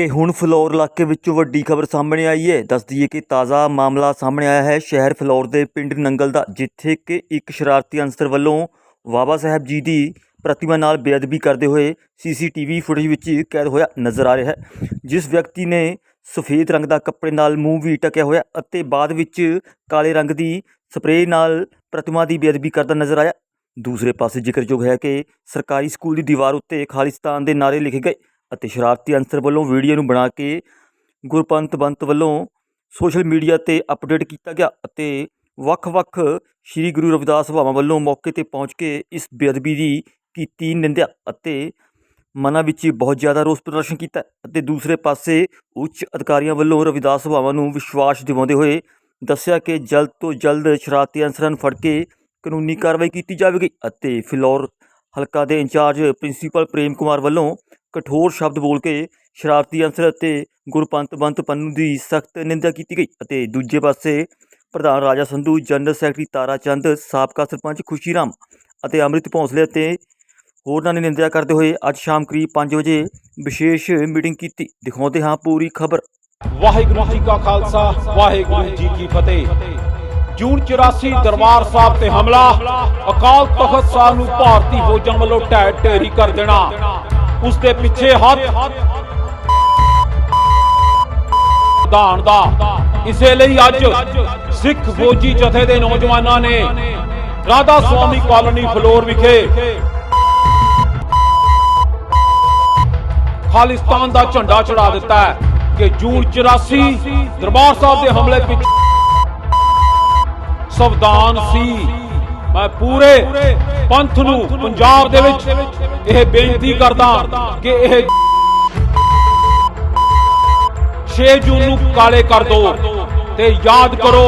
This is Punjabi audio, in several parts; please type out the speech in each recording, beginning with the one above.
ਤੇ ਹੁਣ ਫਲੋਰ ਇਲਾਕੇ ਵਿੱਚੋਂ ਵੱਡੀ ਖਬਰ ਸਾਹਮਣੇ ਆਈ ਹੈ। ਦੱਸ ਦਈਏ ਕਿ ਤਾਜ਼ਾ ਮਾਮਲਾ ਸਾਹਮਣੇ ਆਇਆ ਹੈ। ਸ਼ਹਿਰ ਫਲੋਰ ਦੇ ਪਿੰਡ ਨੰਗਲ ਦਾ, ਜਿੱਥੇ ਕਿ ਇੱਕ ਸ਼ਰਾਰਤੀ ਅਨਸਰ ਵੱਲੋਂ ਬਾਬਾ ਸਾਹਿਬ ਜੀ ਦੀ ਪ੍ਰਤਿਮਾ ਨਾਲ ਬੇਅਦਬੀ ਕਰਦੇ ਹੋਏ ਸੀਸੀਟੀਵੀ ਫੁਟੇਜ ਵਿੱਚ ਕੈਦ ਹੋਇਆ ਨਜ਼ਰ ਆ ਰਿਹਾ ਹੈ। ਜਿਸ ਵਿਅਕਤੀ ਨੇ ਸਫੇਦ ਰੰਗ ਦਾ ਕੱਪੜੇ ਨਾਲ ਮੂੰਹ ਵੀ ਢਕਿਆ ਹੋਇਆ ਅਤੇ ਬਾਅਦ ਵਿੱਚ ਕਾਲੇ ਰੰਗ ਦੀ ਸਪਰੇਅ ਨਾਲ ਪ੍ਰਤਿਮਾ ਦੀ ਬੇਅਦਬੀ ਕਰਦਾ ਨਜ਼ਰ ਆਇਆ। ਦੂਸਰੇ ਪਾਸੇ ਜ਼ਿਕਰਯੋਗ ਹੈ ਕਿ ਸਰਕਾਰੀ ਸਕੂਲ ਦੀ ਦੀਵਾਰ ਉੱਤੇ ਖਾਲਿਸਤਾਨ ਦੇ ਨਾਰੇ ਲਿਖੇ ਗਏ ਅਤੇ ਸ਼ਰਾਰਤੀ ਅਨਸਰ ਵੱਲੋਂ ਵੀਡੀਓ ਨੂੰ ਬਣਾ ਕੇ ਗੁਰਪੰਤ ਬੰਤ ਵੱਲੋਂ ਸੋਸ਼ਲ ਮੀਡੀਆ ਤੇ ਅਪਡੇਟ ਕੀਤਾ ਗਿਆ ਅਤੇ ਵੱਖ-ਵੱਖ ਸ੍ਰੀ ਗੁਰੂ ਰਵਿਦਾਸ ਸਭਾਵਾਂ ਵੱਲੋਂ ਮੌਕੇ ਤੇ ਪਹੁੰਚ ਕੇ ਇਸ ਬੇਅਦਬੀ ਦੀ ਕੀਤੀ ਨਿੰਦਿਆ ਅਤੇ ਮਨਾਂ ਵਿੱਚ ਬਹੁਤ ਜ਼ਿਆਦਾ ਰੋਸ ਪ੍ਰਦਰਸ਼ਨ ਕੀਤਾ ਅਤੇ ਦੂਸਰੇ ਪਾਸੇ ਉੱਚ ਅਧਿਕਾਰੀਆਂ ਵੱਲੋਂ ਰਵਿਦਾਸ ਸਭਾਵਾਂ ਨੂੰ ਵਿਸ਼ਵਾਸ ਦਿਵਾਉਂਦੇ ਹੋਏ ਦੱਸਿਆ ਕਿ ਜਲਦ ਤੋਂ ਜਲਦ ਸ਼ਰਾਰਤੀ ਅਨਸਰਾਂ ਨੂੰ ਫੜ ਕੇ ਕਾਨੂੰਨੀ ਕਾਰਵਾਈ ਕੀਤੀ ਜਾਵੇਗੀ ਅਤੇ ਫਿਲੌਰ ਹਲਕਾ ਦੇ ਇੰਚਾਰਜ ਪ੍ਰਿੰਸੀਪਲ ਪ੍ਰੇਮ ਕੁਮਾਰ ਵੱਲੋਂ ਕਠੋਰ ਸ਼ਬਦ ਬੋਲ ਕੇ ਸ਼ਰਾਰਤੀ ਅਨਸਰ ਅਤੇ ਗੁਰਪੰਤ ਬੰਤ ਦੀ ਸਖਤ ਨਿੰਦਾ ਕੀਤੀ ਗਈ ਅਤੇ ਦੂਜੇ ਪਾਸੇ ਪ੍ਰਧਾਨ ਰਾਜਾ ਸੰਧੂ, ਜਨਰਲ ਸੈਕਟਰੀ ਤਾਰਾ ਚੰਦ, ਸਾਬਕਾ ਸਰਪੰਚ ਖੁਸ਼ੀ ਰਾਮ ਅਤੇ ਅੰਮ੍ਰਿਤ ਭੌਂਸਲੇ ਅਤੇ ਹੋਰਨਾਂ ਨੇ ਨਿੰਦਿਆ ਕਰਦੇ ਹੋਏ ਅੱਜ ਸ਼ਾਮ ਕਰੀਬ 5 ਵਜੇ ਵਿਸ਼ੇਸ਼ ਮੀਟਿੰਗ ਕੀਤੀ। ਦਿਖਾਉਂਦੇ ਹਾਂ ਪੂਰੀ ਖਬਰ। ਵਾਹਿਗੁਰੂ ਜੀ ਕਾ ਖਾਲਸਾ, ਵਾਹਿਗੁਰੂ ਜੀ ਕੀ ਫਤਿਹ। ਜੂਨ 84 ਦਰਬਾਰ ਸਾਹਿਬ ਤੇ ਹਮਲਾ, ਅਕਾਲ ਤਖਤ ਸਾਹਿਬ ਨੂੰ ਭਾਰਤੀ ਫੌਜਾਂ ਵੱਲੋਂ ਢਹਿ ਢੇਰੀ ਕਰ ਦੇਣਾ। ਉਸ ਦੇ ਪਿੱਛੇ ਹੱਥ। ਵਿਧਾਨ ਦਾ, ਇਸੇ ਲਈ ਅੱਜ ਸਿੱਖ ਫੌਜੀ ਜਥੇ ਦੇ ਨੌਜਵਾਨਾਂ ਨੇ ਰਾਧਾ ਸੁਆਮੀ ਕਾਲੋਨੀ ਫਲੋਰ ਵਿਖੇ ਖਾਲਿਸਤਾਨ ਦਾ ਝੰਡਾ ਚੜਾ ਦਿੱਤਾ ਹੈ ਕਿ ਜੂਨ 84 ਦਰਬਾਰ ਸਾਹਿਬ ਦੇ ਹਮਲੇ ਪਿੱਛੇ ਸੰਵਿਧਾਨ ਸੀ। ਮੈਂ ਪੂਰੇ ਪੰਥ ਨੂੰ ਪੰਜਾਬ ਦੇ ਵਿੱਚ ਇਹ ਬੇਨਤੀ ਕਰਦਾ ਕਿ ਇਹ 6 ਜੂਨ ਨੂੰ ਕਾਲੇ ਕਰ ਦਿਓ ਤੇ ਯਾਦ ਕਰੋ,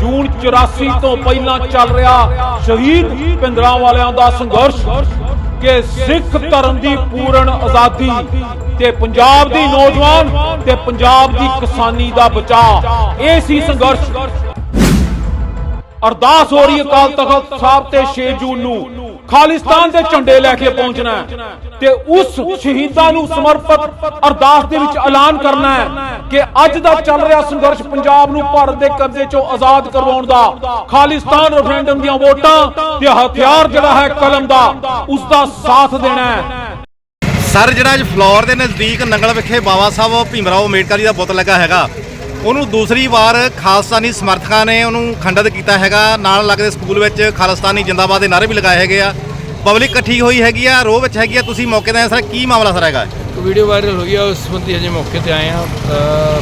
ਜੂਨ 84 ਤੋਂ ਪਹਿਲਾਂ ਚੱਲ ਰਿਹਾ ਸ਼ਹੀਦ ਪਿੰਦਰਾਂ ਵਾਲਿਆਂ ਦਾ ਸੰਘਰਸ਼ ਕਿ ਸਿੱਖ ਧਰਮ ਦੀ ਪੂਰਨ ਆਜ਼ਾਦੀ ਤੇ ਪੰਜਾਬ ਦੀ ਨੌਜਵਾਨ ਤੇ ਪੰਜਾਬ ਦੀ ਕਿਸਾਨੀ ਦਾ ਬਚਾਅ। ਇਹ ਸੀ ਸੰਘਰਸ਼। ਅਰਦਾਸ ਹੋ ਰਹੀ ਹੈ ਅਕਾਲ ਤਖਤ ਸਾਹਿਬ ਤੇ 6 ਜੂਨ ਨੂੰ। ਖਾਲਿਸਤਾਨ ਦੇ ਝੰਡੇ ਲੈ ਕੇ ਪਹੁੰਚਣਾ ਹੈ ਤੇ ਉਸ ਸ਼ਹੀਦਾਂ ਨੂੰ ਸਮਰਪਿਤ ਅਰਦਾਸ ਦੇ ਵਿੱਚ ਐਲਾਨ ਕਰਨਾ ਹੈ ਕਿ ਅੱਜ ਦਾ ਚੱਲ ਰਿਹਾ ਸੰਘਰਸ਼ ਪੰਜਾਬ ਨੂੰ ਭਾਰਤ ਦੇ ਕਬਜ਼ੇ ਚੋਂ ਆਜ਼ਾਦ ਕਰਵਾਉਣ ਦਾ। ਖਾਲਿਸਤਾਨ ਰੈਫਰੈਂਡਮ ਦੀਆਂ ਵੋਟਾਂ ਤੇ ਹਥਿਆਰ ਜਿਹੜਾ ਹੈ ਕਲਮ ਦਾ, ਉਸ ਦਾ ਸਾਥ ਦੇਣਾ ਹੈ। ਸਰ, ਜਿਹੜਾ ਅੱਜ ਫਲੋਰ ਦੇ ਨਜ਼ਦੀਕ ਨੰਗਲ ਵਿਖੇ ਬਾਬਾ ਸਾਹਿਬ ਭੀਮਰਾਓ ਅੰਬੇਡਕਰ ਜੀ ਦਾ ਬੁੱਤ ਲੱਗਾ ਹੈਗਾ ਉਹਨੂੰ ਦੂਸਰੀ ਵਾਰ ਖਾਲਸਾਨੀ ਸਮਰਥਕਾਂ ਨੇ ਉਹਨੂੰ ਖੰਡਿਤ ਕੀਤਾ ਹੈਗਾ। ਨਾਲ ਲੱਗਦੇ ਸਕੂਲ ਵਿੱਚ ਖਾਲਿਸਤਾਨੀ ਜਿੰਦਾਬਾਦ ਦੇ ਨਾਅਰੇ ਵੀ ਲਗਾਏ ਹੈਗੇ ਆ। ਪਬਲਿਕ ਇਕੱਠੀ ਹੋਈ ਹੈਗੀ ਆ ਰੋਹ ਵਿੱਚ ਹੈਗੀ ਆ। ਤੁਸੀਂ ਮੌਕੇ ਤੇ ਆਏ ਸਰ ਕੀ ਮਾਮਲਾ ਸਰ ਹੈਗਾ? ਇੱਕ ਵੀਡੀਓ ਵਾਇਰਲ ਹੋ ਗਿਆ ਉਸ ਸੰਬੰਧੀ ਅਜੇ ਮੌਕੇ ਤੇ ਆਏ ਆ।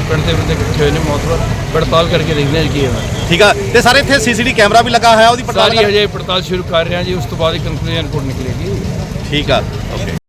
ਪਿੰਡ ਦੇ ਬੰਦੇ ਇਕੱਠੇ ਹੋਏ ਨੇ ਮੌਤਵਰ ਪੜਤਾਲ ਕਰਕੇ ਦੇਖਦੇ ਹਾਂ ਕੀ ਹੋਇਆ। ਠੀਕ ਆ। ਤੇ ਸਰ ਇੱਥੇ ਸੀਸੀਟੀ ਕੈਮਰਾ ਵੀ ਲੱਗਾ ਹੋਇਆ ਉਹਦੀ ਪੜਤਾਲ ਸਾਰੀ ਹਜੇ ਪੜਤਾਲ ਸ਼ੁਰੂ ਕਰ ਰਹੇ ਹਾਂ ਜੀ ਉਸ ਤੋਂ ਬਾਅਦ ਹੀ ਕਨਕਲੂਜਨ ਰਿਪੋਰਟ ਨਿਕਲੇਗੀ। ਠੀਕ ਆ ਓਕੇ।